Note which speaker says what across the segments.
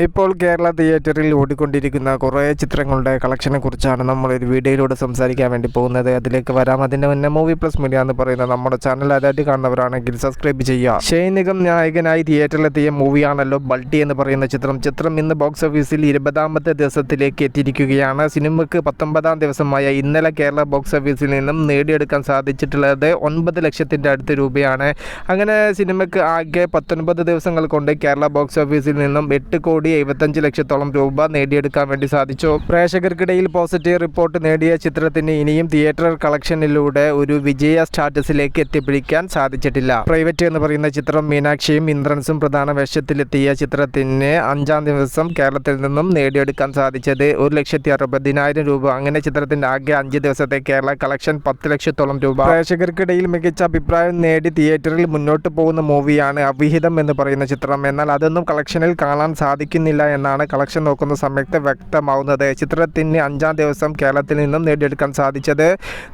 Speaker 1: ഇപ്പോൾ കേരള തിയേറ്ററിൽ ഓടിക്കൊണ്ടിരിക്കുന്ന കുറേ ചിത്രങ്ങളുടെ കളക്ഷനെ കുറിച്ചാണ് നമ്മൾ ഒരു വീഡിയോയിലൂടെ സംസാരിക്കാൻ വേണ്ടി പോകുന്നത്. അതിലേക്ക് വരാം. അതിന്റെ മുന്നേ മൂവി പ്ലസ് മീഡിയ എന്ന് പറയുന്ന നമ്മുടെ ചാനൽ ആദ്യമായിട്ട് കാണുന്നവരാണെങ്കിൽ സബ്സ്ക്രൈബ് ചെയ്യുക. ഷെയ്ൻ നിഗം നായകനായി തിയേറ്ററിലെത്തിയ മൂവിയാണല്ലോ ബൾട്ടി എന്ന് പറയുന്ന ചിത്രം. ചിത്രം ഇന്ന് ബോക്സ് ഓഫീസിൽ ഇരുപതാമത്തെ ദിവസത്തിലേക്ക് എത്തിയിരിക്കുകയാണ്. സിനിമയ്ക്ക് പത്തൊമ്പതാം ദിവസമായ ഇന്നലെ കേരള ബോക്സ് ഓഫീസിൽ നിന്നും നേടിയെടുക്കാൻ സാധിച്ചിട്ടുള്ളത് ഒൻപത് ലക്ഷത്തിന്റെ അടുത്ത് രൂപയാണ്. അങ്ങനെ സിനിമയ്ക്ക് ആകെ പത്തൊൻപത് ദിവസങ്ങൾ കൊണ്ട് കേരള ബോക്സ് ഓഫീസിൽ നിന്നും എട്ട് കോടി എഴുപത്തഞ്ച് ലക്ഷത്തോളം രൂപ നേടിയെടുക്കാൻ വേണ്ടി സാധിച്ചു. പ്രേക്ഷകർക്കിടയിൽ പോസിറ്റീവ് റിപ്പോർട്ട് നേടിയ ചിത്രത്തിന് ഇനിയും തിയേറ്റർ കളക്ഷനിലൂടെ ഒരു വിജയ സ്റ്റാറ്റസിലേക്ക് എത്തിപ്പിടിക്കാൻ സാധിച്ചിട്ടില്ല. പ്രൈവറ്റ് എന്ന് പറയുന്ന ചിത്രം മീനാക്ഷിയും ഇന്ദ്രൻസും പ്രധാന വേഷത്തിലെത്തിയ ചിത്രത്തിന് അഞ്ചാം ദിവസം കേരളത്തിൽ നിന്നും നേടിയെടുക്കാൻ സാധിച്ചത് ഒരു ലക്ഷത്തി അറുപതിനായിരം രൂപ. അങ്ങനെ ചിത്രത്തിന്റെ ആകെ അഞ്ച് ദിവസത്തെ കേരള കളക്ഷൻ പത്ത് ലക്ഷത്തോളം രൂപ. പ്രേക്ഷകർക്കിടയിൽ മികച്ച അഭിപ്രായം നേടി തിയേറ്ററിൽ മുന്നോട്ട് പോകുന്ന മൂവിയാണ് അവിഹിതം എന്ന് പറയുന്ന ചിത്രം. എന്നാൽ അതൊന്നും കളക്ഷനിൽ കാണാൻ സാധിക്കുന്നില്ല എന്നാണ് കളക്ഷൻ നോക്കുന്ന സമയത്ത് വ്യക്തമാവുന്നത്. ചിത്രത്തിന് അഞ്ചാം ദിവസം കേരളത്തിൽ നിന്നും നേടിയെടുക്കാൻ സാധിച്ചത്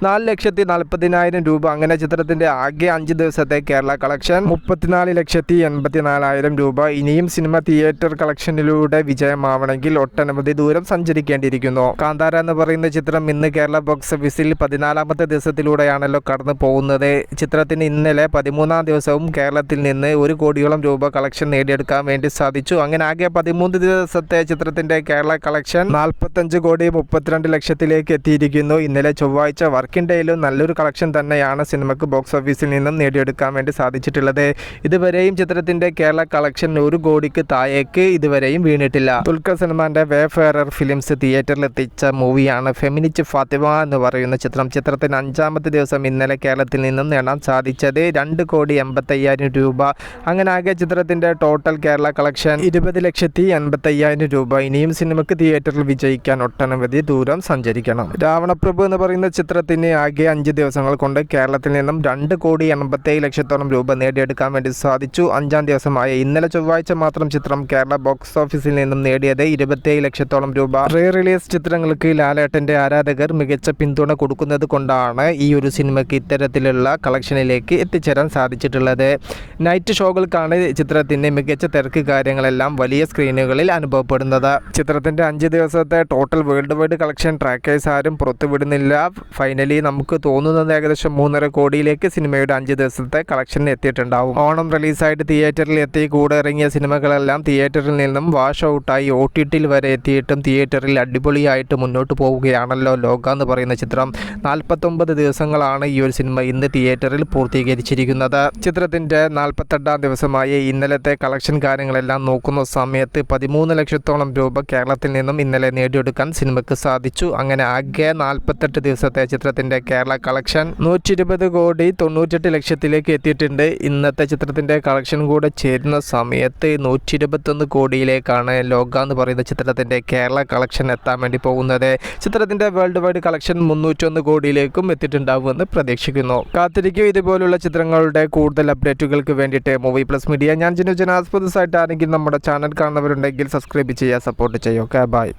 Speaker 1: നാല് ലക്ഷത്തി നാൽപ്പതിനായിരം രൂപ. അങ്ങനെ ചിത്രത്തിന്റെ ആകെ അഞ്ച് ദിവസത്തെ കേരള കളക്ഷൻ മുപ്പത്തിനാല് ലക്ഷത്തി എൺപത്തിനാലായിരം രൂപ. ഇനിയും സിനിമ തിയേറ്റർ കളക്ഷനിലൂടെ വിജയമാവണമെങ്കിൽ ഒട്ടനവധി ദൂരം സഞ്ചരിക്കേണ്ടിയിരിക്കുന്നു. കാന്താര എന്ന് പറയുന്ന ചിത്രം ഇന്ന് കേരള ബോക്സ് ഓഫീസിൽ പതിനാലാമത്തെ ദിവസത്തിലൂടെയാണല്ലോ കടന്നു പോകുന്നത്. ചിത്രത്തിന് ഇന്നലെ പതിമൂന്നാം ദിവസവും കേരളത്തിൽ നിന്ന് ഒരു കോടിയോളം രൂപ കളക്ഷൻ നേടിയെടുക്കാൻ വേണ്ടി സാധിച്ചു. അങ്ങനെ ആകെ പതിമൂന്ന് ദിവസത്തെ ചിത്രത്തിന്റെ കേരള കളക്ഷൻ നാൽപ്പത്തഞ്ച് കോടി മുപ്പത്തിരണ്ട് ലക്ഷത്തിലേക്ക് എത്തിയിരിക്കുന്നു. ഇന്നലെ ചൊവ്വാഴ്ച വർക്കിംഗ് ഡേയിലും നല്ലൊരു കളക്ഷൻ തന്നെയാണ് സിനിമക്ക് ബോക്സ് ഓഫീസിൽ നിന്നും നേടിയെടുക്കാൻ വേണ്ടി സാധിച്ചിട്ടുള്ളത്. ഇതുവരെയും ചിത്രത്തിന്റെ കേരള കളക്ഷൻ ഒരു കോടിക്ക് താഴേക്ക് ഇതുവരെയും വീണിട്ടില്ല. ദുൽഖർ സൽമാന്റെ വേ ഫെയറർ ഫിലിംസ് തിയേറ്ററിൽ എത്തിച്ച മൂവിയാണ് ഫെമിനിച്ച് ഫാത്തിമ എന്ന് പറയുന്ന ചിത്രം. ചിത്രത്തിന് അഞ്ചാമത്തെ ദിവസം ഇന്നലെ കേരളത്തിൽ നിന്നും നേടാൻ സാധിച്ചത് രണ്ട് കോടി എൺപത്തയ്യായിരം രൂപ. അങ്ങനെ ആകെ ചിത്രത്തിന്റെ ടോട്ടൽ കേരള കളക്ഷൻ ഇരുപത് ലക്ഷത്തി എൺപത്തയ്യായിരം രൂപ ഇനിയും സിനിമക്ക് തിയേറ്ററിൽ വിജയിക്കാൻ ഒട്ടനവധി ദൂരം സഞ്ചരിക്കണം. രാവണപ്രഭു എന്ന് പറയുന്ന ചിത്രത്തിന് ആകെ അഞ്ച് ദിവസങ്ങൾ കൊണ്ട് കേരളത്തിൽ നിന്നും രണ്ട് കോടി എൺപത്തേഴ് ലക്ഷത്തോളം രൂപ നേടിയെടുക്കാൻ വേണ്ടി സാധിച്ചു. അഞ്ചാം ദിവസമായ ഇന്നലെ ചൊവ്വാഴ്ച മാത്രം ചിത്രം കേരള ബോക്സ് ഓഫീസിൽ നിന്നും നേടിയത് ഇരുപത്തേഴ് ലക്ഷത്തോളം രൂപ. റീ റിലീസ് ചിത്രങ്ങൾക്ക് ലാലേട്ടന്റെ ആരാധകർ മികച്ച പിന്തുണ കൊടുക്കുന്നത് കൊണ്ടാണ് ഈ ഒരു സിനിമയ്ക്ക് ഇത്തരത്തിലുള്ള കളക്ഷനിലേക്ക് എത്തിച്ചേരാൻ സാധിച്ചിട്ടുള്ളത്. നൈറ്റ് ഷോകൾക്കാണ് ചിത്രത്തിന്റെ മികച്ച തിരക്ക് കാര്യങ്ങളെല്ലാം വലിയ സ്ക്രീനുകളിൽ അനുഭവപ്പെടുന്നത്. ചിത്രത്തിന്റെ അഞ്ച് ദിവസത്തെ total worldwide collection trackers ആരും പുറത്തുവിടുന്നില്ല. ഫൈനലി നമുക്ക് തോന്നുന്നത് ഏകദേശം മൂന്നര കോടിയിലേക്ക് സിനിമയുടെ അഞ്ച് ദിവസത്തെ കളക്ഷൻ എത്തിയിട്ടുണ്ടാവും. ഓണം റിലീസായിട്ട് തിയേറ്ററിൽ എത്തി കൂടെ ഇറങ്ങിയ സിനിമകളെല്ലാം തിയേറ്ററിൽ നിന്നും വാഷ് ഔട്ടായി ഒ ടി ടിയിൽ വരെ എത്തിയിട്ടും തിയേറ്ററിൽ അടിപൊളിയായിട്ട് മുന്നോട്ട് പോവുകയാണല്ലോ ലോക എന്ന് പറയുന്ന ചിത്രം. നാൽപ്പത്തൊമ്പത് ദിവസങ്ങളാണ് ഈ ഒരു സിനിമ ഇന്ന് തിയേറ്ററിൽ പൂർത്തീകരിച്ചിരിക്കുന്നത്. ചിത്രത്തിന്റെ നാൽപ്പത്തെട്ടാം ദിവസമായ ഇന്നലത്തെ കളക്ഷൻ കാര്യങ്ങളെല്ലാം നോക്കുന്ന സമയത്ത് പതിമൂന്ന് ലക്ഷത്തോളം രൂപ കേരളത്തിൽ നിന്നും ഇന്നലെ നേടിയെടുക്കാൻ സിനിമയ്ക്ക് സാധിച്ചു. അങ്ങനെ ആകെ നാൽപ്പത്തെട്ട് ദിവസത്തെ ചിത്രത്തിന്റെ കേരള കളക്ഷൻ നൂറ്റി ഇരുപത് കോടി തൊണ്ണൂറ്റെട്ട് ലക്ഷത്തിലേക്ക് എത്തിയിട്ടുണ്ട്. ഇന്നത്തെ ചിത്രത്തിന്റെ കളക്ഷൻ കൂടെ ചേരുന്ന സമയത്ത് നൂറ്റി ഇരുപത്തൊന്ന് കോടിയിലേക്കാണ് ലോക എന്ന് പറയുന്ന ചിത്രത്തിന്റെ കേരള കളക്ഷൻ എത്താൻ വേണ്ടി പോകുന്നത്. ചിത്രത്തിന്റെ വേൾഡ് വൈഡ് കളക്ഷൻ മുന്നൂറ്റൊന്ന് കോടിയിലേക്കും എത്തിയിട്ടുണ്ടാവുമെന്ന് പ്രതീക്ഷിക്കുന്നു. കാത്തിരിക്കും ഇതുപോലുള്ള ചിത്രങ്ങളുടെ കൂടുതൽ അപ്ഡേറ്റുകൾക്ക് വേണ്ടിയിട്ട് മൂവി പ്ലസ് മീഡിയ ഞാൻ ജിനു ജനാസ്. നമ്മുടെ ചാനൽ കാണുന്നവരുണ്ടെങ്കിൽ സബ്സ്ക്രൈബ് ചെയ്യുക സപ്പോർട്ട് ചെയ്യുക. Okay bye